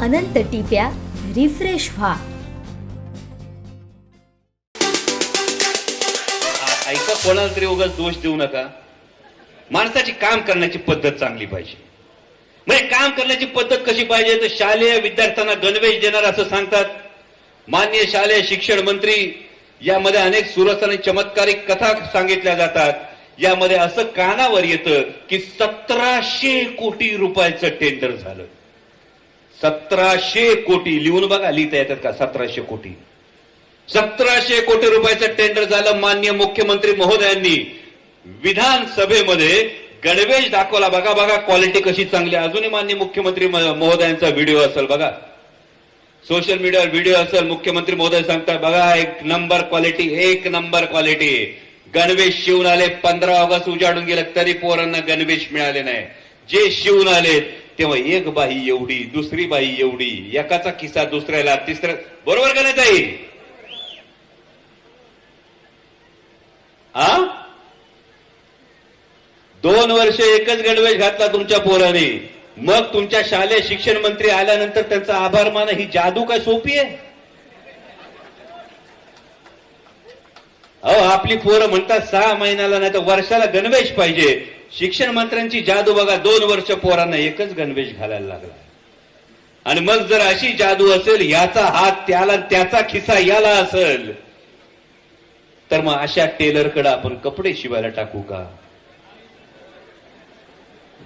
अनंत टिप्या refresh व्हा. ऐका कोणाला तरी उगाच दोष देऊ नका. माणसाची काम करण्याची पद्धत चांगली पाहिजे. म्हणजे काम करण्याची पद्धत कशी पाहिजे? तर शालेय विद्यार्थ्यांना गणवेश देणार असं सांगतात. मान्य शालेय शिक्षण मंत्री यामध्ये अनेक सुरस आणि चमत्कारिक कथा सांगितल्या जातात. यामध्ये असं कानावर येतं की सतराशे कोटी रुपयाचं टेंडर झालं. सतराशे कोटी लिहून बघा लिहिता येतात का सतराशे कोटी? सतराशे कोटी रुपयाचं टेंडर झालं मान्य मुख्यमंत्री महोदयांनी. विधानसभेमध्ये गणवेश दाखवला. बघा बघा क्वालिटी कशी चांगली अजूनही मान्य मुख्यमंत्री महोदयांचा व्हिडिओ असेल बघा. सोशल मीडियावर व्हिडिओ असेल मुख्यमंत्री महोदय सांगतात बघा एक नंबर क्वालिटी एक नंबर क्वालिटी गणवेश शिवून आले पंधरा ऑगस्ट उजाडून गेले तरी पोरांना गणवेश मिळाले नाही. जे शिवून आलेत तेव्हा एक बाई एवढी दुसरी बाई एवढी एकाचा किस्सा दुसऱ्याला तिसऱ्या बरोबर का नाही ताई? हा? दोन वर्ष एकच गणवेश घातला तुमच्या पोराने. मग तुमच्या शालेय शिक्षण मंत्री आल्यानंतर त्यांचा आभार मानणं ही जादू काय सोपी आहे? अहो आपली पोरं म्हणतात सहा महिन्याला नाही तर वर्षाला गणवेश पाहिजे. शिक्षण मंत्र्यांची जादू बघा दोन वर्ष पोरांना एकच गणवेश घालायला लागला. आणि मग जर अशी जादू असेल याचा हात त्याला त्याचा खिसा याला असेल तर मग अशा टेलरकडे आपण कपडे शिवायला टाकू का?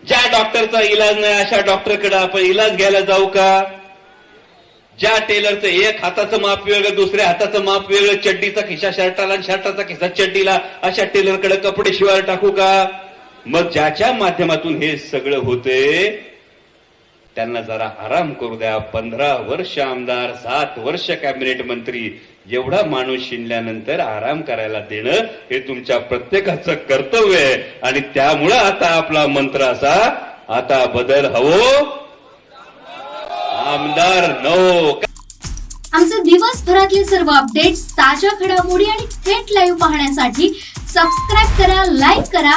ज्या डॉक्टरचा इलाज नाही अशा डॉक्टरकडे आपण इलाज घ्यायला जाऊ का? ज्या टेलरचं एक हाताचं माप वेगळं दुसऱ्या हाताचं माप वेगळं चड्डीचा खिसा शर्टाला आणि शर्टाचा खिसा चड्डीला अशा टेलरकडे कपडे शिवायला टाकू का? मग ज्याच्या माध्यमातून हे सगळं होते त्यांना जरा आराम करू द्या. पंधरा वर्ष आमदार सात वर्ष कॅबिनेट मंत्री एवढा माणूस शिनल्यानंतर आराम करायला देणं हे तुमच्या प्रत्येकाचं कर्तव्य आहे. आणि त्यामुळं आता आपला मंत्र असा आता बदल हवो. आमदार नो आमचे दिवसभरातले सर्व अपडेट्स ताज्या घडामोडी आणि थेट लाईव्ह पाहण्यासाठी सबस्क्राईब करा लाईक करा